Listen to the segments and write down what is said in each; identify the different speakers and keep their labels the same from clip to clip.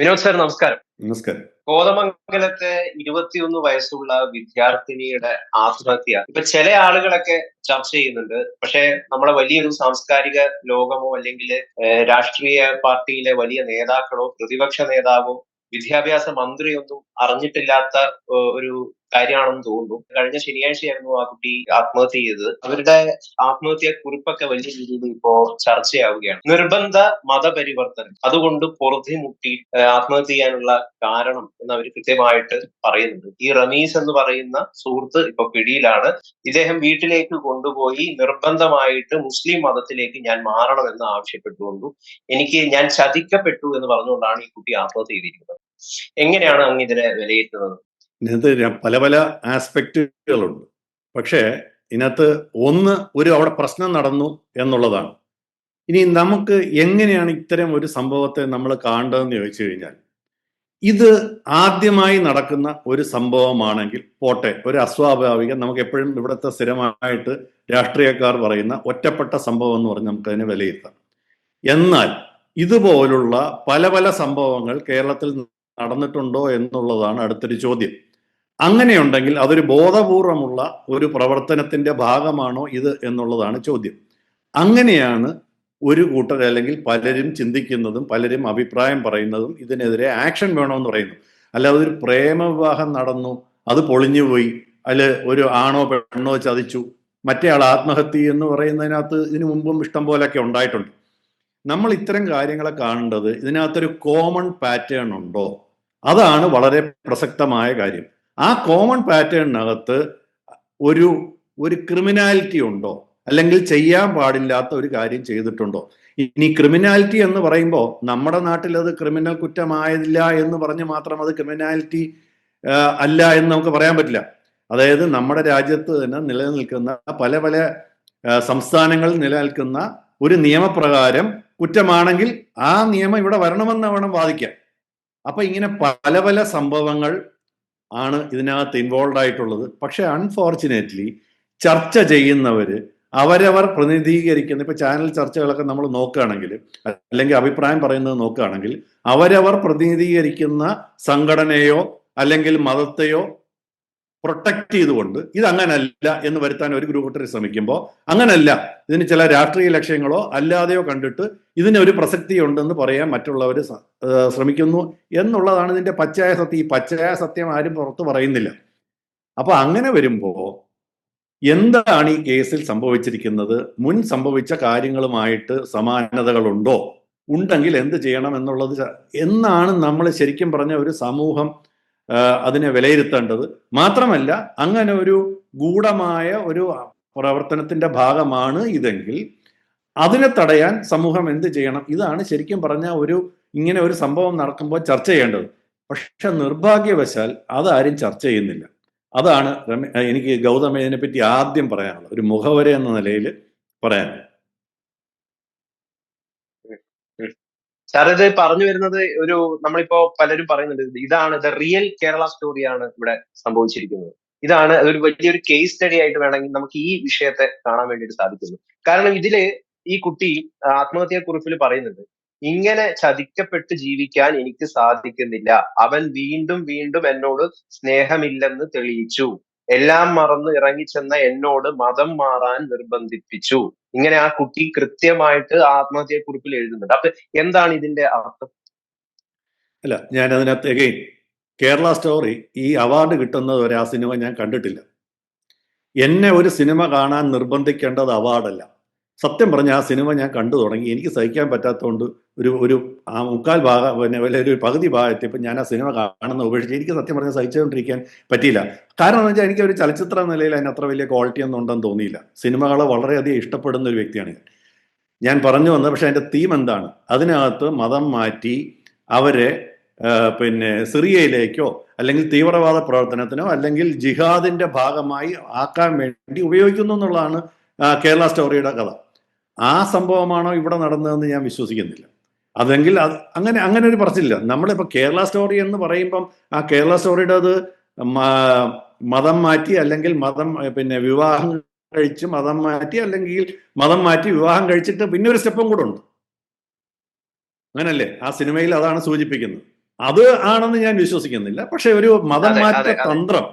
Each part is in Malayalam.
Speaker 1: വിനോദ് സാർ നമസ്കാരം.
Speaker 2: നമസ്കാരം.
Speaker 1: കോതമംഗലത്തെ ഇരുപത്തിയൊന്ന് വയസ്സുള്ള വിദ്യാർത്ഥിനിയുടെ ആത്മഹത്യ. ഇപ്പൊ ചില ആളുകളൊക്കെ ചർച്ച ചെയ്യുന്നുണ്ട്. പക്ഷെ നമ്മളെ വലിയൊരു സാംസ്കാരിക ലോകമോ അല്ലെങ്കിൽ രാഷ്ട്രീയ പാർട്ടിയിലെ വലിയ നേതാക്കളോ പ്രതിപക്ഷ നേതാവോ വിദ്യാഭ്യാസ മന്ത്രിയൊന്നും അറിഞ്ഞിട്ടില്ലാത്ത ഒരു കാര്യമാണെന്ന് തോന്നുന്നു. കഴിഞ്ഞ ശനിയാഴ്ചയായിരുന്നു ആ കുട്ടി ആത്മഹത്യ ചെയ്തത്. അവരുടെ ആത്മഹത്യ കുറിപ്പൊക്കെ വലിയ രീതിയിൽ ഇപ്പോ ചർച്ചയാവുകയാണ്. നിർബന്ധ മതപരിവർത്തനം. അതുകൊണ്ട് പൊറുതി മുട്ടി ആത്മഹത്യ ചെയ്യാനുള്ള കാരണം എന്ന് അവർ കൃത്യമായിട്ട് പറയുന്നുണ്ട്. ഈ റമീസ് എന്ന് പറയുന്ന സുഹൃത്ത് ഇപ്പൊ പിടിയിലാണ്. ഇദ്ദേഹം വീട്ടിലേക്ക് കൊണ്ടുപോയി നിർബന്ധമായിട്ട് മുസ്ലിം മതത്തിലേക്ക് ഞാൻ മാറണം മാറണമെന്ന് ആവശ്യപ്പെട്ടുകൊണ്ടു. എനിക്ക് ഞാൻ ചതിക്കപ്പെട്ടു എന്ന് പറഞ്ഞുകൊണ്ടാണ് ഈ കുട്ടി ആത്മഹത്യ ചെയ്തിരിക്കുന്നത്. എങ്ങനെയാണ് അങ്ങ് ഇതിനെ വിലയിരുത്തുന്നത്?
Speaker 2: ഇതിനകത്ത് പല പല ആസ്പെക്റ്റുകളുണ്ട്. പക്ഷേ ഇതിനകത്ത് ഒന്ന് ഒരു അവിടെ പ്രശ്നം നടന്നു എന്നുള്ളതാണ്. ഇനി നമുക്ക് എങ്ങനെയാണ് ഇത്തരം ഒരു സംഭവത്തെ നമ്മൾ കാണേണ്ടതെന്ന് ചോദിച്ചു കഴിഞ്ഞാൽ ഇത് ആദ്യമായി നടക്കുന്ന ഒരു സംഭവമാണെങ്കിൽ പോട്ടെ ഒരു അസ്വാഭാവികം നമുക്ക് എപ്പോഴും ഇവിടുത്തെ സ്ഥിരമായിട്ട് രാഷ്ട്രീയക്കാർ പറയുന്ന ഒറ്റപ്പെട്ട സംഭവം എന്ന് പറഞ്ഞ് നമുക്ക് അതിനെ വിലയിരുത്താം. എന്നാൽ ഇതുപോലുള്ള പല പല സംഭവങ്ങൾ കേരളത്തിൽ നടന്നിട്ടുണ്ടോ എന്നുള്ളതാണ് അടുത്തൊരു ചോദ്യം. അങ്ങനെയുണ്ടെങ്കിൽ അതൊരു ബോധപൂർവമുള്ള ഒരു പ്രവർത്തനത്തിന്റെ ഭാഗമാണോ ഇത് എന്നുള്ളതാണ് ചോദ്യം. അങ്ങനെയാണ് ഒരു കൂട്ടർ അല്ലെങ്കിൽ പലരും ചിന്തിക്കുന്നതും പലരും അഭിപ്രായം പറയുന്നതും ഇതിനെതിരെ ആക്ഷൻ വേണമെന്ന് പറയുന്നു. അല്ലാതെ ഒരു പ്രേമവിവാഹം നടന്നു അത് പൊളിഞ്ഞുപോയി അതിൽ ഒരു ആണോ പെണ്ണോ ചതിച്ചു മറ്റേ ആൾ ആത്മഹത്യ എന്ന് പറയുന്നതിനകത്ത് ഇതിനു മുമ്പും ഇഷ്ടം പോലെയൊക്കെ ഉണ്ടായിട്ടുണ്ട്. നമ്മൾ ഇത്തരം കാര്യങ്ങളെ കാണേണ്ടത് ഇതിനകത്തൊരു കോമൺ പാറ്റേൺ ഉണ്ടോ? അതാണ് വളരെ പ്രസക്തമായ കാര്യം. ആ കോമൺ പാറ്റേണിനകത്ത് ഒരു ഒരു ക്രിമിനാലിറ്റി ഉണ്ടോ? അല്ലെങ്കിൽ ചെയ്യാൻ പാടില്ലാത്ത ഒരു കാര്യം ചെയ്തിട്ടുണ്ടോ? ഇനി ക്രിമിനാലിറ്റി എന്ന് പറയുമ്പോൾ നമ്മുടെ നാട്ടിൽ അത് ക്രിമിനൽ കുറ്റമായില്ല എന്ന് പറഞ്ഞ് മാത്രം അത് ക്രിമിനാലിറ്റി അല്ല എന്ന് നമുക്ക് പറയാൻ പറ്റില്ല. അതായത് നമ്മുടെ രാജ്യത്ത് തന്നെ നിലനിൽക്കുന്ന പല പല സംസ്ഥാനങ്ങളിൽ നിലനിൽക്കുന്ന ഒരു നിയമപ്രകാരം കുറ്റമാണെങ്കിൽ ആ നിയമം ഇവിടെ വരണമെന്ന് വേണം വാദിക്കാൻ. അപ്പൊ ഇങ്ങനെ പല പല സംഭവങ്ങൾ ആണ് ഇതിനകത്ത് ഇൻവോൾവ് ആയിട്ടുള്ളത്. പക്ഷെ അൺഫോർച്ചുനേറ്റ്ലി ചർച്ച ചെയ്യുന്നവര് അവരവർ പ്രതിനിധീകരിക്കുന്ന ഇപ്പൊ ചാനൽ ചർച്ചകളൊക്കെ നമ്മൾ നോക്കുകയാണെങ്കിൽ അല്ലെങ്കിൽ അഭിപ്രായം പറയുന്നത് നോക്കുകയാണെങ്കിൽ അവരവർ പ്രതിനിധീകരിക്കുന്ന സംഘടനയോ അല്ലെങ്കിൽ മതത്തെയോ പ്രൊട്ടക്ട് ചെയ്തുകൊണ്ട് ഇത് അങ്ങനല്ല എന്ന് വരുത്താൻ ഒരു ഗ്രൂപ്പ് ശ്രമിക്കുമ്പോൾ അങ്ങനല്ല. ഇതിന് ചില രാഷ്ട്രീയ ലക്ഷ്യങ്ങളോ അല്ലാതെയോ കണ്ടിട്ട് ഇതിന് ഒരു പ്രസക്തി ഉണ്ടെന്ന് പറയാൻ മറ്റുള്ളവർ ശ്രമിക്കുന്നു എന്നുള്ളതാണ് ഇതിന്റെ പച്ചയായ സത്യം. ഈ പച്ചയായ സത്യം ആരും പുറത്ത് പറയുന്നില്ല. അപ്പൊ അങ്ങനെ വരുമ്പോൾ എന്താണ് ഈ കേസിൽ സംഭവിച്ചിരിക്കുന്നത്? മുൻ സംഭവിച്ച കാര്യങ്ങളുമായിട്ട് സമാനതകളുണ്ടോ? ഉണ്ടെങ്കിൽ എന്ത് ചെയ്യണം എന്നുള്ളത് എന്നാണ് നമ്മൾ ശരിക്കും പറഞ്ഞ ഒരു സമൂഹം അതിനെ വിലയിരുത്തേണ്ടത്. മാത്രമല്ല അങ്ങനെ ഒരു ഗൂഢമായ ഒരു പ്രവർത്തനത്തിന്റെ ഭാഗമാണ് ഇതെങ്കിൽ അതിനെ തടയാൻ സമൂഹം എന്ത് ചെയ്യണം? ഇതാണ് ശരിക്കും പറഞ്ഞ ഒരു ഇങ്ങനെ ഒരു സംഭവം നടക്കുമ്പോൾ ചർച്ച ചെയ്യേണ്ടത്. പക്ഷെ നിർഭാഗ്യവശാൽ അതാരും ചർച്ച ചെയ്യുന്നില്ല. അതാണ് എനിക്ക് ഗൗതമേനെ പറ്റി ആദ്യം പറയാനുള്ളത്. ഒരു മുഖവര എന്ന നിലയിൽ പറയാൻ
Speaker 1: സാർ ഇത് പറഞ്ഞു വരുന്നത് ഒരു നമ്മളിപ്പോ പലരും പറയുന്നുണ്ട് ഇതാണ് ദ റിയൽ കേരള സ്റ്റോറിയാണ് ഇവിടെ സംഭവിച്ചിരിക്കുന്നത്. ഇതാണ് അതൊരു വലിയൊരു കേസ് സ്റ്റഡി ആയിട്ട് വേണമെങ്കിൽ നമുക്ക് ഈ വിഷയത്തെ കാണാൻ വേണ്ടിയിട്ട് സാധിക്കുന്നു. കാരണം ഇതിൽ ഈ കുട്ടി ആത്മഹത്യാ കുറിപ്പിൽ പറയുന്നുണ്ട് ഇങ്ങനെ ചതിക്കപ്പെട്ട് ജീവിക്കാൻ എനിക്ക് സാധിക്കുന്നില്ല. അവൻ വീണ്ടും വീണ്ടും എന്നോട് സ്നേഹമില്ലെന്ന് തെളിയിച്ചു. എല്ലാം മറന്ന് ഇറങ്ങിച്ചെന്ന എന്നോട് മതം മാറാൻ നിർബന്ധിപ്പിച്ചു. ഇങ്ങനെ ആ കുട്ടി കൃത്യമായിട്ട് കുറിപ്പിൽ എഴുതുന്നുണ്ട്. അപ്പൊ എന്താണ് ഇതിന്റെ അർത്ഥം?
Speaker 2: അല്ല ഞാൻ അതിനകത്ത് എഗെയിൻ കേരള സ്റ്റോറി ഈ അവാർഡ് കിട്ടുന്നത് വരെ ആ സിനിമ ഞാൻ കണ്ടിട്ടില്ല. എന്നെ ഒരു സിനിമ കാണാൻ നിർബന്ധിക്കേണ്ടത് അവാർഡല്ല സത്യം പറഞ്ഞ ആ സിനിമ ഞാൻ കണ്ടു തുടങ്ങി. എനിക്ക് സഹിക്കാൻ പറ്റാത്തതുകൊണ്ട് ഒരു ഒരു ആ മുക്കാൽ ഭാഗം പിന്നെ ഒരു പകുതി ഭാഗത്തിപ്പോൾ ഞാൻ ആ സിനിമ കാണുന്ന ഉപേക്ഷിച്ച് എനിക്ക് സത്യം പറഞ്ഞാൽ സഹിച്ചുകൊണ്ടിരിക്കാൻ പറ്റിയില്ല. കാരണം എന്ന് വെച്ചാൽ എനിക്ക് ഒരു ചലച്ചിത്ര നിലയിൽ അതിന് അത്ര വലിയ ക്വാളിറ്റി ഒന്നും ഉണ്ടെന്ന് തോന്നിയില്ല. സിനിമകളെ വളരെയധികം ഇഷ്ടപ്പെടുന്ന ഒരു വ്യക്തിയാണ് ഞാൻ. ഞാൻ പറഞ്ഞു വന്നത് പക്ഷെ അതിന്റെ തീം എന്താണ്? അതിനകത്ത് മതം മാറ്റി അവരെ പിന്നെ സിറിയയിലേക്കോ അല്ലെങ്കിൽ തീവ്രവാദ പ്രവർത്തനത്തിനോ അല്ലെങ്കിൽ ജിഹാദിന്റെ ഭാഗമായി ആക്കാൻ വേണ്ടി ഉപയോഗിക്കുന്നു എന്നുള്ളതാണ് കേരള സ്റ്റോറിയുടെ കഥ. ആ സംഭവമാണോ ഇവിടെ നടന്നതെന്ന് ഞാൻ വിശ്വസിക്കുന്നില്ല. അതെങ്കിൽ അത് അങ്ങനെ അങ്ങനെ ഒരു പറച്ചില്ല നമ്മളിപ്പോൾ കേരള സ്റ്റോറി എന്ന് പറയുമ്പം ആ കേരള സ്റ്റോറിയുടെ അത് മതം മാറ്റി അല്ലെങ്കിൽ മതം പിന്നെ വിവാഹം കഴിച്ച് മതം മാറ്റി അല്ലെങ്കിൽ മതം മാറ്റി വിവാഹം കഴിച്ചിട്ട് പിന്നെ ഒരു സ്റ്റെപ്പും കൂടെ ഉണ്ട്. അങ്ങനല്ലേ? ആ സിനിമയിൽ അതാണ് സൂചിപ്പിക്കുന്നത്. അത് ആണെന്ന് ഞാൻ വിശ്വസിക്കുന്നില്ല. പക്ഷെ ഒരു മതം മാറ്റ. തന്ത്രം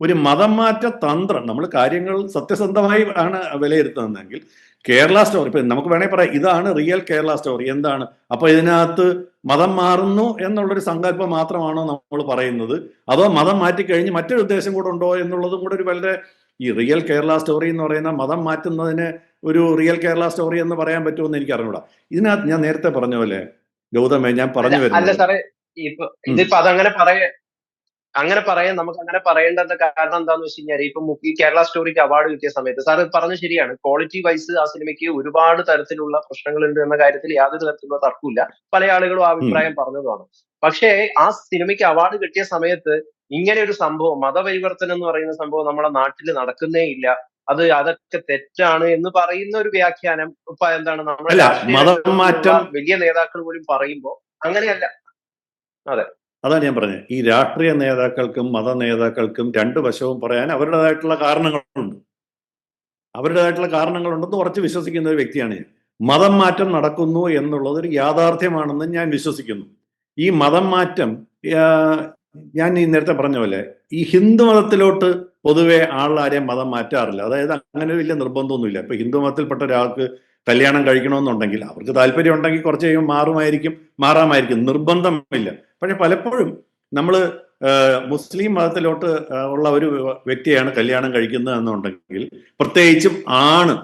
Speaker 2: ഒരു മതം മാറ്റ തന്ത്രം നമ്മൾ കാര്യങ്ങൾ സത്യസന്ധമായി ആണ് വിലയിരുത്തുന്നതെങ്കിൽ കേരള സ്റ്റോറി. ഇപ്പൊ നമുക്ക് വേണേ പറയാം ഇതാണ് റിയൽ കേരള സ്റ്റോറി. എന്താണ്? അപ്പൊ ഇതിനകത്ത് മതം മാറുന്നു എന്നുള്ളൊരു സങ്കല്പം മാത്രമാണോ നമ്മൾ പറയുന്നത്? അതോ മതം മാറ്റിക്കഴിഞ്ഞ് മറ്റൊരു ഉദ്ദേശം കൂടെ ഉണ്ടോ എന്നുള്ളതും കൂടെ ഒരു വളരെ ഈ റിയൽ കേരള സ്റ്റോറി എന്ന് പറയുന്ന മതം മാറ്റുന്നതിന് ഒരു റിയൽ കേരള സ്റ്റോറി എന്ന് പറയാൻ പറ്റുമെന്ന് എനിക്ക് അറിഞ്ഞൂടാ ഇതിനകത്ത് ഞാൻ നേരത്തെ പറഞ്ഞ പോലെ ഗൗതമേ ഞാൻ പറഞ്ഞു
Speaker 1: അല്ല
Speaker 2: വരുന്നത്
Speaker 1: സാറേ ഇപ്പൊ ഇതിപ്പോ അതങ്ങനെ പറയ അങ്ങനെ പറയാൻ നമുക്ക് അങ്ങനെ പറയേണ്ടത് കാരണം എന്താന്ന് വെച്ച് കഴിഞ്ഞാൽ ഇപ്പൊ ഈ കേരള സ്റ്റോറിക്ക് അവാർഡ് കിട്ടിയ സമയത്ത് സാർ പറഞ്ഞത് ശരിയാണ്. ക്വാളിറ്റി വൈസ് ആ സിനിമയ്ക്ക് ഒരുപാട് തരത്തിലുള്ള പ്രശ്നങ്ങളുണ്ട് എന്ന കാര്യത്തിൽ യാതൊരു തരത്തിലുള്ള തർക്കമില്ല പല ആളുകളും ആ അഭിപ്രായം പറഞ്ഞതുമാണ് പക്ഷേ ആ സിനിമയ്ക്ക് അവാർഡ് കിട്ടിയ സമയത്ത് ഇങ്ങനെ ഒരു സംഭവം മതപരിവർത്തനം എന്ന് പറയുന്ന സംഭവം നമ്മുടെ നാട്ടിൽ നടക്കുന്നേ ഇല്ല. അത് അതൊക്കെ തെറ്റാണ് എന്ന് പറയുന്ന ഒരു വ്യാഖ്യാനം ഇപ്പൊ എന്താണ് നമ്മുടെ വലിയ നേതാക്കൾ പോലും പറയുമ്പോ അങ്ങനെയല്ല.
Speaker 2: അതാണ് ഞാൻ പറഞ്ഞത് ഈ രാഷ്ട്രീയ നേതാക്കൾക്കും മത നേതാക്കൾക്കും രണ്ട് വശവും പറയാൻ അവരുടേതായിട്ടുള്ള കാരണങ്ങളുണ്ട്. അവരുടേതായിട്ടുള്ള കാരണങ്ങളുണ്ടെന്ന് ഉറച്ച് വിശ്വസിക്കുന്ന ഒരു വ്യക്തിയാണ് ഞാൻ. മതം മാറ്റം നടക്കുന്നു എന്നുള്ളത് ഒരു യാഥാർത്ഥ്യമാണെന്ന് ഞാൻ വിശ്വസിക്കുന്നു. ഈ മതം മാറ്റം ഞാൻ ഈ നേരത്തെ പറഞ്ഞ പോലെ ഈ ഹിന്ദു മതത്തിലോട്ട് പൊതുവെ ആളാരെയും മതം മാറ്റാറില്ല. അതായത് അങ്ങനെ വലിയ നിർബന്ധമൊന്നുമില്ല. ഇപ്പൊ ഹിന്ദു മതത്തിൽപ്പെട്ട ഒരാൾക്ക് കല്യാണം കഴിക്കണമെന്നുണ്ടെങ്കിൽ അവർക്ക് താല്പര്യം ഉണ്ടെങ്കിൽ കുറച്ച് കഴിയുമ്പോൾ മാറുമായിരിക്കും മാറാമായിരിക്കും. നിർബന്ധമില്ല. പക്ഷെ പലപ്പോഴും നമ്മൾ മുസ്ലിം മതത്തിലോട്ട് ഉള്ള ഒരു വ്യക്തിയാണ് കല്യാണം കഴിക്കുന്നത് എന്നുണ്ടെങ്കിൽ പ്രത്യേകിച്ചും ആണ്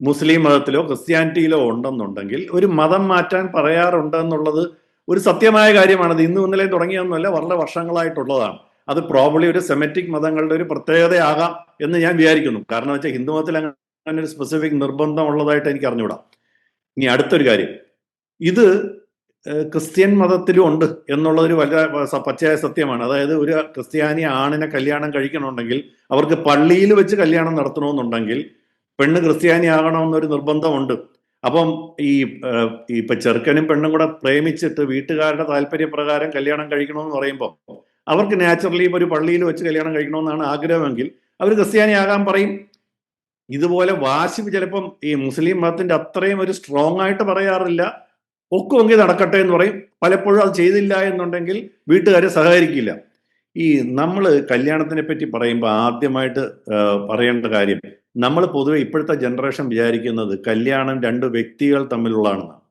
Speaker 2: മുസ്ലിം മതത്തിലോ ക്രിസ്ത്യാനിറ്റിയിലോ ഉണ്ടെന്നുണ്ടെങ്കിൽ ഒരു മതം മാറ്റാൻ പറയാറുണ്ട് എന്നുള്ളത് ഒരു സത്യമായ കാര്യമാണ്. അത് ഇന്നും ഇന്നലെയും തുടങ്ങിയൊന്നുമല്ല വളരെ വർഷങ്ങളായിട്ടുള്ളതാണ്. അത് പ്രോബ്ലി ഒരു സെമറ്റിക് മതങ്ങളുടെ ഒരു പ്രത്യേകതയാകാം എന്ന് ഞാൻ വിചാരിക്കുന്നു. കാരണം വെച്ചാൽ ഹിന്ദു മതത്തിൽ അങ്ങനെ ഒരു സ്പെസിഫിക് നിർബന്ധം ഉള്ളതായിട്ട് എനിക്ക് അറിഞ്ഞുകൂടാ. ഇനി അടുത്തൊരു കാര്യം. ഇത് ക്രിസ്ത്യൻ മതത്തിലും ഉണ്ട് എന്നുള്ളതൊരു വലിയ പച്ചയായ സത്യമാണ്. അതായത് ഒരു ക്രിസ്ത്യാനി ആണിനെ കല്യാണം കഴിക്കണമെന്നുണ്ടെങ്കിൽ അവർക്ക് പള്ളിയിൽ വെച്ച് കല്യാണം നടത്തണമെന്നുണ്ടെങ്കിൽ പെണ്ണ് ക്രിസ്ത്യാനി ആകണമെന്നൊരു നിർബന്ധമുണ്ട്. അപ്പം ഈ ഇപ്പൊ ചെറുക്കനും പെണ്ണും കൂടെ പ്രേമിച്ചിട്ട് വീട്ടുകാരുടെ താല്പര്യപ്രകാരം കല്യാണം കഴിക്കണമെന്ന് പറയുമ്പോൾ അവർക്ക് നാച്ചുറലി ഒരു പള്ളിയിൽ വെച്ച് കല്യാണം കഴിക്കണമെന്നാണ് ആഗ്രഹമെങ്കിൽ അവർ ക്രിസ്ത്യാനി ആകാൻ പറയും. ഇതുപോലെ വാശി ചിലപ്പം ഈ മുസ്ലിം മതത്തിന്റെ അത്രയും ഒരു സ്ട്രോങ് ആയിട്ട് പറയാറില്ല. ഒക്കുമെങ്കിൽ നടക്കട്ടെ എന്ന് പറയും. പലപ്പോഴും അത് ചെയ്തില്ല എന്നുണ്ടെങ്കിൽ വീട്ടുകാരെ സഹകരിക്കില്ല. ഈ നമ്മൾ കല്യാണത്തിനെ പറ്റി പറയുമ്പോൾ ആദ്യമായിട്ട് പറയേണ്ട കാര്യം നമ്മൾ പൊതുവെ ഇപ്പോഴത്തെ ജനറേഷൻ വിചാരിക്കുന്നത് കല്യാണം രണ്ട് വ്യക്തികൾ തമ്മിലുള്ളതാണെന്നാണ്.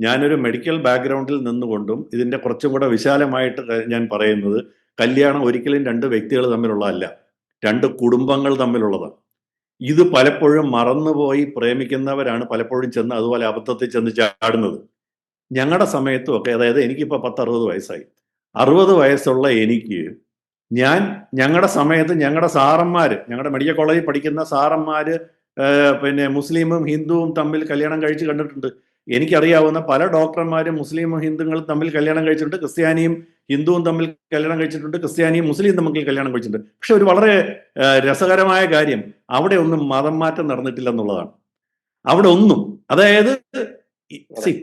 Speaker 2: ഞാനൊരു മെഡിക്കൽ ബാക്ക്ഗ്രൗണ്ടിൽ നിന്നുകൊണ്ടും ഇതിന്റെ കുറച്ചും കൂടെ വിശാലമായിട്ട് ഞാൻ പറയുന്നത് കല്യാണം ഒരിക്കലും രണ്ട് വ്യക്തികൾ തമ്മിലുള്ളതല്ല. രണ്ട് കുടുംബങ്ങൾ തമ്മിലുള്ളതാണ്. ഇത് പലപ്പോഴും മറന്നുപോയി പ്രേമിക്കുന്നവരാണ് പലപ്പോഴും ചെന്ന് അതുപോലെ അബദ്ധത്തിൽ ചെന്ന് ചാടുന്നത്. ഞങ്ങളുടെ സമയത്തും ഒക്കെ അതായത് എനിക്കിപ്പോൾ പത്ത് അറുപത് വയസ്സായി. അറുപത് വയസ്സുള്ള എനിക്ക് ഞാൻ ഞങ്ങളുടെ സമയത്ത് ഞങ്ങളുടെ സാറന്മാർ ഞങ്ങളുടെ മെഡിക്കൽ കോളേജിൽ പഠിക്കുന്ന സാറന്മാർ പിന്നെ മുസ്ലിമും ഹിന്ദുവും തമ്മിൽ കല്യാണം കഴിച്ച് കണ്ടിട്ടുണ്ട്. എനിക്കറിയാവുന്ന പല ഡോക്ടർമാരും മുസ്ലിമും ഹിന്ദുങ്ങളും തമ്മിൽ കല്യാണം കഴിച്ചിട്ടുണ്ട്. ക്രിസ്ത്യാനിയും ഹിന്ദുവും തമ്മിൽ കല്യാണം കഴിച്ചിട്ടുണ്ട് ക്രിസ്ത്യാനിയും മുസ്ലിം തമ്മിൽ കല്യാണം കഴിച്ചിട്ടുണ്ട്. പക്ഷെ ഒരു വളരെ രസകരമായ കാര്യം അവിടെ ഒന്നും മതം മാറ്റം നടന്നിട്ടില്ല എന്നുള്ളതാണ്. അവിടെ ഒന്നും അതായത്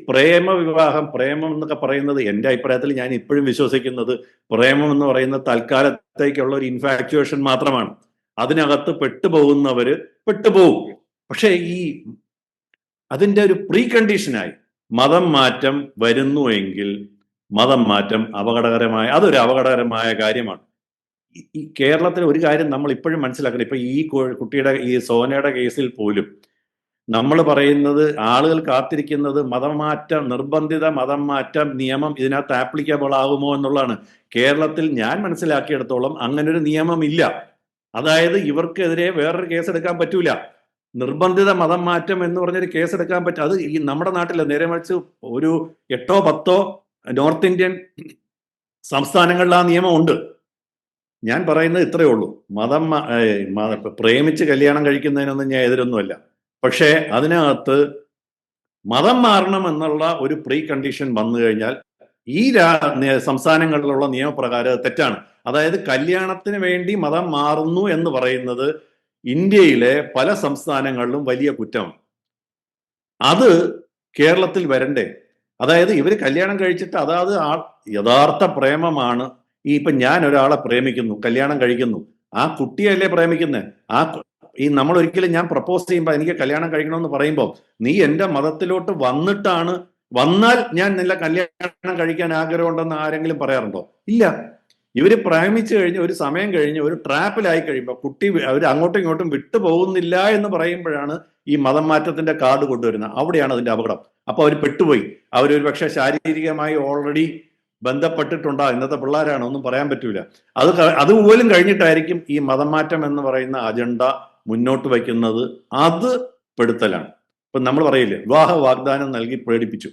Speaker 2: പ്രേമ വിവാഹം പ്രേമം എന്നൊക്കെ പറയുന്നത് എന്റെ അഭിപ്രായത്തിൽ ഞാൻ ഇപ്പോഴും വിശ്വസിക്കുന്നത് പ്രേമം എന്ന് പറയുന്ന തൽക്കാലത്തേക്കുള്ള ഒരു ഇൻഫാക്ച്വേഷൻ മാത്രമാണ്. അതിനകത്ത് പെട്ടുപോകുന്നവര് പെട്ടുപോകും. പക്ഷേ ഈ അതിന്റെ ഒരു പ്രീ കണ്ടീഷനായി മതം മാറ്റം വരുന്നുവെങ്കിൽ മതം മാറ്റം അപകടകരമായ അതൊരു അപകടകരമായ കാര്യമാണ്. ഈ- കേരളത്തിൽ ഒരു കാര്യം നമ്മൾ ഇപ്പോഴും മനസ്സിലാക്കണം. ഇപ്പൊ ഈ കുട്ടിയുടെ ഈ സോനയുടെ കേസിൽ പോലും നമ്മൾ പറയുന്നത് ആളുകൾ കാത്തിരിക്കുന്നത് മതമാറ്റം നിർബന്ധിത മതം മാറ്റം നിയമം ഇതിനകത്ത് ആപ്ലിക്കബിൾ ആകുമോ എന്നുള്ളതാണ്. കേരളത്തിൽ ഞാൻ മനസ്സിലാക്കിയെടുത്തോളം അങ്ങനെ ഒരു നിയമം ഇല്ല. അതായത് ഇവർക്കെതിരെ വേറൊരു കേസ് എടുക്കാൻ പറ്റൂല. നിർബന്ധിത മതം മാറ്റം എന്ന് പറഞ്ഞൊരു കേസ് എടുക്കാൻ പറ്റും അത് ഈ നമ്മുടെ നാട്ടിലെ നേരെ മറിച്ച് ഒരു എട്ടോ പത്തോ നോർത്ത് ഇന്ത്യൻ സംസ്ഥാനങ്ങളിൽ ആ നിയമം ഉണ്ട് ഞാൻ പറയുന്നത് ഇത്രയേ ഉള്ളൂ. മതം പ്രേമിച്ച് കല്യാണം കഴിക്കുന്നതിനൊന്നും ഞാൻ എതിരൊന്നുമല്ല. പക്ഷേ അതിനകത്ത് മതം മാറണം എന്നുള്ള ഒരു പ്രീ കണ്ടീഷൻ വന്നു കഴിഞ്ഞാൽ ഈ സംസ്ഥാനങ്ങളിലുള്ള നിയമപ്രകാരം തെറ്റാണ്. അതായത് കല്യാണത്തിന് വേണ്ടി മതം മാറുന്നു എന്ന് പറയുന്നത് ഇന്ത്യയിലെ പല സംസ്ഥാനങ്ങളിലും വലിയ കുറ്റമാണ്. അത് കേരളത്തിൽ വരണ്ടേ? അതായത് ഇവർ കല്യാണം കഴിച്ചിട്ട് അതാത് ആ യഥാർത്ഥ പ്രേമമാണ്. ഈ ഇപ്പൊ ഞാൻ ഒരാളെ പ്രേമിക്കുന്നു കല്യാണം കഴിക്കുന്നു. ആ കുട്ടിയല്ലേ പ്രേമിക്കുന്നത് ആ ഈ നമ്മൾ ഒരിക്കലും ഞാൻ പ്രപ്പോസ് ചെയ്യുമ്പോൾ എനിക്ക് കല്യാണം കഴിക്കണമെന്ന് പറയുമ്പോൾ നീ എന്റെ മതത്തിലോട്ട് വന്നിട്ടാണ് വന്നാൽ ഞാൻ നല്ല കല്യാണം കഴിക്കാൻ ആഗ്രഹമുണ്ടെന്ന് ആരെങ്കിലും പറയാറുണ്ടോ? ഇല്ല. ഇവർ പ്രേമിച്ചു കഴിഞ്ഞ് ഒരു സമയം കഴിഞ്ഞ് ഒരു ട്രാപ്പിലായി കഴിയുമ്പോൾ കുട്ടി അവർ അങ്ങോട്ടും ഇങ്ങോട്ടും വിട്ടു പോകുന്നില്ല എന്ന് പറയുമ്പോഴാണ് ഈ മതം മാറ്റത്തിന്റെ കാർഡ് കൊണ്ടുവരുന്നത്. അവിടെയാണ് അതിന്റെ അപകടം. അപ്പൊ അവർ പെട്ടുപോയി. അവരൊരു പക്ഷെ ശാരീരികമായി ഓൾറെഡി ബന്ധപ്പെട്ടിട്ടുണ്ടോ? ഇന്നത്തെ പിള്ളേരാണ് ഒന്നും പറയാൻ പറ്റൂല. അത് അതുപോലും കഴിഞ്ഞിട്ടായിരിക്കും ഈ മതം മാറ്റം എന്ന് പറയുന്ന അജണ്ട മുന്നോട്ട് വയ്ക്കുന്നത്. അത് പെടുത്തലാണ്. ഇപ്പൊ നമ്മൾ പറയില്ലേ വിവാഹ വാഗ്ദാനം നൽകി പേടിപ്പിച്ചു.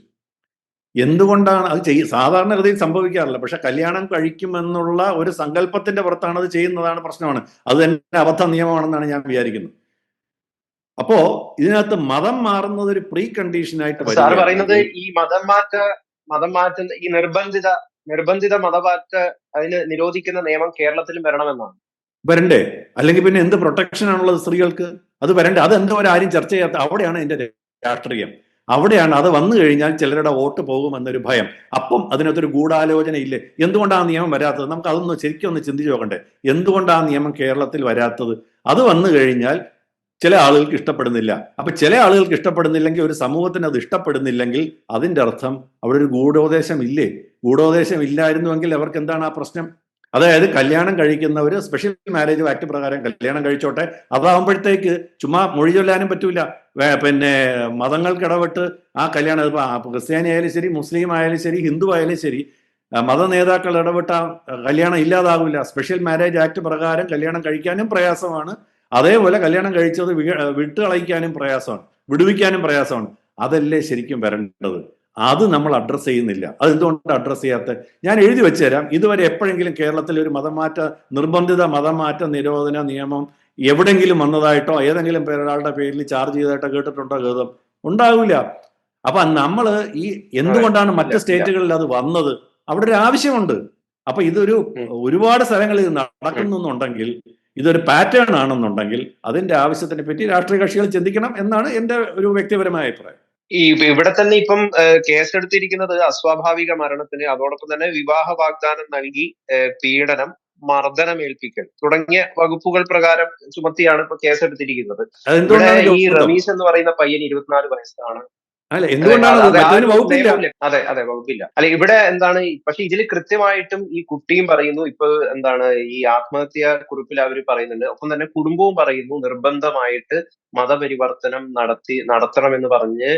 Speaker 2: എന്തുകൊണ്ടാണ് അത് സാധാരണ സാധാരണഗതിയിൽ സംഭവിക്കാറില്ല. പക്ഷെ കല്യാണം കഴിക്കുമെന്നുള്ള ഒരു സങ്കല്പത്തിന്റെ പുറത്താണ് അത് ചെയ്യുന്നതാണ് പ്രശ്നമാണ്. അത് തന്നെ അബദ്ധ നിയമമാണെന്നാണ് ഞാൻ വിചാരിക്കുന്നത്. അപ്പോ ഇതിനകത്ത് മതം മാറുന്നത് ഒരു പ്രീ കണ്ടീഷനായിട്ട്
Speaker 1: സാർ പറയുന്നത് ഈ മതം മാറ്റ മതം മാറ്റുന്ന ഈ നിർബന്ധിത നിർബന്ധിത മതമാറ്റ അതിന് നിരോധിക്കുന്ന നിയമം കേരളത്തിലും വരണമെന്നാണ്.
Speaker 2: വരണ്ടേ? അല്ലെങ്കിൽ പിന്നെ എന്ത് പ്രൊട്ടക്ഷൻ ആണുള്ളത് സ്ത്രീകൾക്ക്? അത് വരണ്ടേ? അത് എന്തോ ആരും ചർച്ച ചെയ്യാത്ത അവിടെയാണ് എന്റെ രാഷ്ട്രീയം. അവിടെയാണ് അത് വന്നു കഴിഞ്ഞാൽ ചിലരുടെ വോട്ട് പോകുമെന്നൊരു ഭയം. അപ്പം അതിനകത്തൊരു ഗൂഢാലോചന ഇല്ലേ? എന്തുകൊണ്ടാണ് ആ നിയമം വരാത്തത്? നമുക്ക് അതൊന്ന് ശരിക്കും ഒന്ന് ചിന്തിച്ചു നോക്കണ്ടേ. എന്തുകൊണ്ടാണ് ആ നിയമം കേരളത്തിൽ വരാത്തത്? അത് വന്നു കഴിഞ്ഞാൽ ചില ആളുകൾക്ക് ഇഷ്ടപ്പെടുന്നില്ല. അപ്പൊ ചില ആളുകൾക്ക് ഇഷ്ടപ്പെടുന്നില്ലെങ്കിൽ ഒരു സമൂഹത്തിന് അത് ഇഷ്ടപ്പെടുന്നില്ലെങ്കിൽ അതിന്റെ അർത്ഥം അവിടെ ഒരു ഗൂഢോദേശം ഇല്ലേ? ഗൂഢോദേശം ഇല്ലായിരുന്നുവെങ്കിൽ അവർക്ക് എന്താണ് ആ പ്രശ്നം? അതായത് കല്യാണം കഴിക്കുന്നവർ സ്പെഷ്യൽ മാരേജ് ആക്ട് പ്രകാരം കല്യാണം കഴിച്ചോട്ടെ. അതാവുമ്പോഴത്തേക്ക് ചുമ്മാ മൊഴി ചൊല്ലാനും പറ്റൂല. പിന്നെ മതങ്ങൾക്ക് ഇടപെട്ട് ആ കല്യാണം ഇപ്പൊ ക്രിസ്ത്യാനി ആയാലും ശരി മുസ്ലിം ആയാലും ശരി ഹിന്ദു ആയാലും ശരി മത നേതാക്കൾ ഇടപെട്ട കല്യാണം ഇല്ലാതാവില്ല. സ്പെഷ്യൽ മാരേജ് ആക്ട് പ്രകാരം കല്യാണം കഴിക്കാനും പ്രയാസമാണ്. അതേപോലെ കല്യാണം കഴിച്ചത് വിട്ടു വിട്ടുകളയിക്കാനും പ്രയാസമാണ്. വിടുവിക്കാനും പ്രയാസമാണ്. അതല്ലേ ശരിക്കും വരേണ്ടത്? അത് നമ്മൾ അഡ്രസ്സ് ചെയ്യുന്നില്ല. അതെന്തുകൊണ്ട് അഡ്രസ്സ് ചെയ്യാത്ത ഞാൻ എഴുതി വെച്ചു തരാം ഇതുവരെ എപ്പോഴെങ്കിലും കേരളത്തിൽ ഒരു മതമാറ്റ നിർബന്ധിത മതമാറ്റ നിരോധന നിയമം എവിടെങ്കിലും വന്നതായിട്ടോ ഏതെങ്കിലും പേരൊരാളുടെ പേരിൽ ചാർജ് ചെയ്തതായിട്ടോ കേട്ടിട്ടുണ്ടോ ഗതം? ഉണ്ടാവില്ല. അപ്പൊ നമ്മൾ ഈ എന്തുകൊണ്ടാണ് മറ്റ്. സ്റ്റേറ്റുകളിൽ അത് വന്നത്? അവിടെ ഒരു ആവശ്യമുണ്ട്. അപ്പൊ ഇതൊരു ഒരുപാട് സ്ഥലങ്ങളിൽ നടക്കുന്നുണ്ടെങ്കിൽ ഇതൊരു പാറ്റേൺ ആണെന്നുണ്ടെങ്കിൽ അതിന്റെ ആവശ്യത്തിനെ പറ്റി രാഷ്ട്രീയ കക്ഷികൾ ചിന്തിക്കണം എന്നാണ് എന്റെ ഒരു വ്യക്തിപരമായ അഭിപ്രായം.
Speaker 1: ഈ ഇവിടെ തന്നെ ഇപ്പം കേസെടുത്തിരിക്കുന്നത് അസ്വാഭാവിക മരണത്തിന് അതോടൊപ്പം തന്നെ വിവാഹ വാഗ്ദാനം നൽകി പീഡനം മർദ്ദനം മർദ്ദനമേൽപ്പിക്കൽ തുടങ്ങിയ വകുപ്പുകൾ പ്രകാരം ചുമത്തിയാണ് ഇപ്പൊ കേസെടുത്തിരിക്കുന്നത് ഈ? റമീസ് എന്ന് പറയുന്ന പയ്യൻ ഇരുപത്തിനാല് വയസ്സാണ്
Speaker 2: അല്ല എന്തുകൊണ്ടാണ്
Speaker 1: അതെ,
Speaker 2: അത്? വകുപ്പില്ല?
Speaker 1: അല്ലെ അതെ അതെ വകുപ്പില്ല. അല്ല ഇവിടെ എന്താണ് പക്ഷെ ഇതിൽ കൃത്യമായിട്ടും ഈ കുട്ടിയും പറയുന്നു ഇപ്പൊ എന്താണ് ഈ ആത്മഹത്യ കുറിപ്പിൽ അവർ പറയുന്നുണ്ട്. ഒപ്പം തന്നെ കുടുംബവും പറയുന്നു നിർബന്ധമായിട്ട് മതപരിവർത്തനം നടത്തി നടത്തണം നടത്തണമെന്ന് പറഞ്ഞ്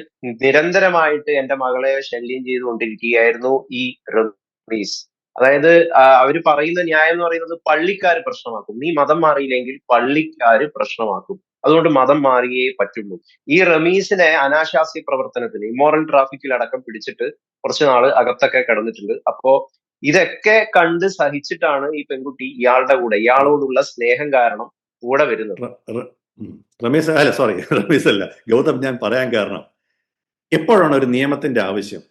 Speaker 1: നിരന്തരമായിട്ട് എന്റെ മകളെ ശല്യം ചെയ്തുകൊണ്ടിരിക്കുകയായിരുന്നു ഈ റമീസ്. അതായത് അവർ പറയുന്ന ന്യായം എന്ന് പറയുന്നത് പള്ളിക്കാർ പ്രശ്നമാക്കും. നീ മതം മാറിയില്ലെങ്കിൽ പള്ളിക്കാർ പ്രശ്നമാക്കും. അതുകൊണ്ട് മതം മാറിയേ പറ്റുള്ളൂ. ഈ റമീസിനെ അനാശാസ്യ പ്രവർത്തനത്തിന് ഇമോറൽ ട്രാഫിക്കിൽ അടക്കം പിടിച്ചിട്ട് കുറച്ച് നാൾ അകത്തൊക്കെ കിടന്നിട്ടുണ്ട്. അപ്പോ ഇതൊക്കെ കണ്ട് സഹിച്ചിട്ടാണ് ഈ പെൺകുട്ടി ഇയാളുടെ കൂടെ ഇയാളോടുള്ള സ്നേഹം കാരണം കൂടെ വരുന്നത്.
Speaker 2: റമീസ് അല്ല സോറി റമീസ് അല്ല. ഗൗതം ഞാൻ പറയാൻ കാരണം എപ്പോഴാണ് ഒരു നിയമത്തിന്റെ ആവശ്യം?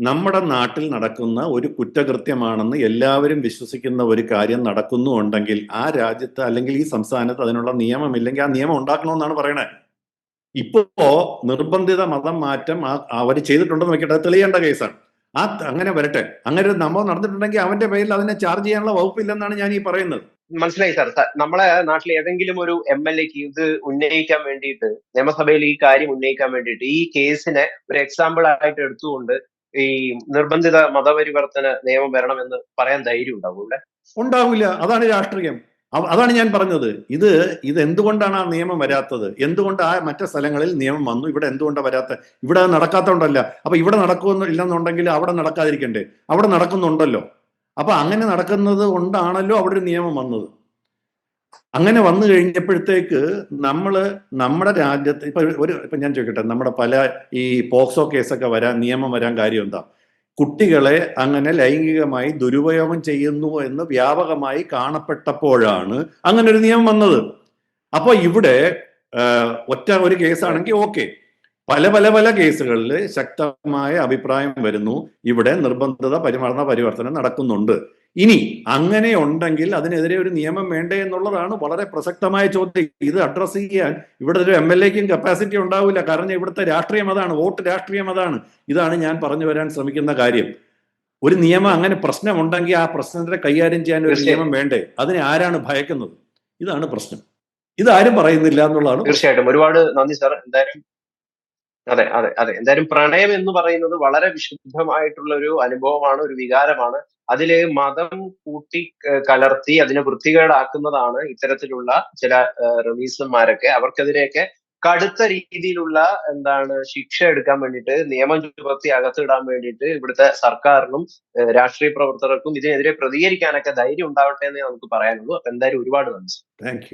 Speaker 2: നമ്മുടെ നാട്ടിൽ നടക്കുന്ന ഒരു കുറ്റകൃത്യമാണെന്ന് എല്ലാവരും വിശ്വസിക്കുന്ന ഒരു കാര്യം നടക്കുന്നുണ്ടെങ്കിൽ ആ രാജ്യത്ത് അല്ലെങ്കിൽ ഈ സംസ്ഥാനത്ത് അതിനുള്ള നിയമമില്ലെങ്കിൽ ആ നിയമം ഉണ്ടാക്കണമെന്നാണ് പറയണേ. ഇപ്പോ നിർബന്ധിത മതം മാറ്റം അവർ ചെയ്തിട്ടുണ്ടെന്ന് വെക്കട്ടെ തെളിയേണ്ട കേസാണ്. ആ അങ്ങനെ വരട്ടെ. അങ്ങനെ ഒരു നടന്നിട്ടുണ്ടെങ്കിൽ അവന്റെ പേരിൽ അതിനെ ചാർജ് ചെയ്യാനുള്ള വകുപ്പില്ലെന്നാണ് ഞാൻ ഈ പറയുന്നത്.
Speaker 1: മനസ്സിലായി സാർ. നമ്മളെ നാട്ടിൽ ഏതെങ്കിലും ഒരു എം എൽ എക്ക് ഇത് ഉന്നയിക്കാൻ വേണ്ടിയിട്ട് നിയമസഭയിൽ ഈ കാര്യം ഉന്നയിക്കാൻ വേണ്ടിയിട്ട് ഈ കേസിനെ ഒരു എക്സാമ്പിൾ ആയിട്ട് എടുത്തുകൊണ്ട് ഈ നിർബന്ധിത മതപരിവർത്തന നിയമം വരണമെന്ന് പറയാൻ ധൈര്യം ഉണ്ടാവും ഇവിടെ?
Speaker 2: ഉണ്ടാവില്ല. അതാണ് രാഷ്ട്രീയം. അതാണ് ഞാൻ പറഞ്ഞത്. ഇത് ഇത് എന്തുകൊണ്ടാണ് ആ നിയമം വരാത്തത്? എന്തുകൊണ്ട് ആ മറ്റു സ്ഥലങ്ങളിൽ നിയമം വന്നു? ഇവിടെ എന്തുകൊണ്ടാണ് വരാത്ത? ഇവിടെ നടക്കാത്തതുകൊണ്ടല്ല അപ്പൊ ഇവിടെ നടക്കുമെന്ന് ഇല്ലെന്നുണ്ടെങ്കിൽ അവിടെ നടക്കാതിരിക്കണ്ടേ? അവിടെ നടക്കുന്നുണ്ടല്ലോ. അപ്പൊ അങ്ങനെ നടക്കുന്നത് കൊണ്ടാണല്ലോ അവിടെ ഒരു നിയമം വന്നത്. അങ്ങനെ വന്നു കഴിഞ്ഞപ്പോഴത്തേക്ക് നമ്മൾ നമ്മുടെ രാജ്യത്ത് ഇപ്പൊ ഒരു ഇപ്പൊ ഞാൻ ചോദിക്കട്ടെ നമ്മുടെ പല ഈ പോക്സോ കേസൊക്കെ വരാൻ നിയമം വരാൻ കാര്യം എന്താ? കുട്ടികളെ അങ്ങനെ ലൈംഗികമായി ദുരുപയോഗം ചെയ്യുന്നു എന്ന് വ്യാപകമായി കാണപ്പെട്ടപ്പോഴാണ് അങ്ങനെ ഒരു നിയമം വന്നത്. അപ്പോൾ ഇവിടെ ഒറ്റ ഒരു കേസാണെങ്കിൽ ഓക്കെ. പല പല പല കേസുകളിൽ ശക്തമായ അഭിപ്രായം വരുന്നു. ഇവിടെ നിർബന്ധിത പരിമരണ പരിവർത്തനം നടക്കുന്നുണ്ട്. ഇനി അങ്ങനെ ഉണ്ടെങ്കിൽ അതിനെതിരെ ഒരു നിയമം വേണ്ടേ എന്നുള്ളതാണ് വളരെ പ്രസക്തമായ ചോദ്യം. ഇത് അഡ്രസ്സ് ചെയ്യാൻ ഇവിടെ ഒരു എം എൽ എക്കും കപ്പാസിറ്റി ഉണ്ടാവില്ല. കാരണം ഇവിടുത്തെ രാഷ്ട്രീയം അതാണ് വോട്ട് രാഷ്ട്രീയം അതാണ്. ഇതാണ് ഞാൻ പറഞ്ഞു വരാൻ ശ്രമിക്കുന്ന കാര്യം. ഒരു നിയമം അങ്ങനെ പ്രശ്നമുണ്ടെങ്കിൽ ആ പ്രശ്നത്തിനെ കൈകാര്യം ചെയ്യാൻ ഒരു നിയമം വേണ്ടേ? അതിനെ ആരാണ് ഭയക്കുന്നത്? ഇതാണ് പ്രശ്നം. ഇതാരും പറയുന്നില്ല എന്നുള്ളതാണ്.
Speaker 1: തീർച്ചയായിട്ടും. ഒരുപാട് നന്ദി സാർ എന്തായാലും അതെ അതെ അതെ. എന്തായാലും പ്രണയം എന്ന് പറയുന്നത് വളരെ വിശുദ്ധമായിട്ടുള്ള ഒരു അനുഭവമാണ് ഒരു വികാരമാണ്. അതിൽ മതം കൂട്ടി കലർത്തി അതിനെ വൃത്തികേടാക്കുന്നതാണ് ഇത്തരത്തിലുള്ള ചില റിലീസന്മാരൊക്കെ അവർക്കെതിരെയൊക്കെ കടുത്ത രീതിയിലുള്ള എന്താണ് ശിക്ഷ എടുക്കാൻ വേണ്ടിയിട്ട് നിയമം ചുമത്തി അകത്തിടാൻ വേണ്ടിയിട്ട് ഇവിടുത്തെ സർക്കാരിനും രാഷ്ട്രീയ പ്രവർത്തകർക്കും ഇതിനെതിരെ പ്രതികരിക്കാനൊക്കെ ധൈര്യം ഉണ്ടാവട്ടെ എന്ന് നമുക്ക് പറയാനുള്ളൂ. അപ്പൊ എന്തായാലും ഒരുപാട് നന്ദി
Speaker 2: താങ്ക്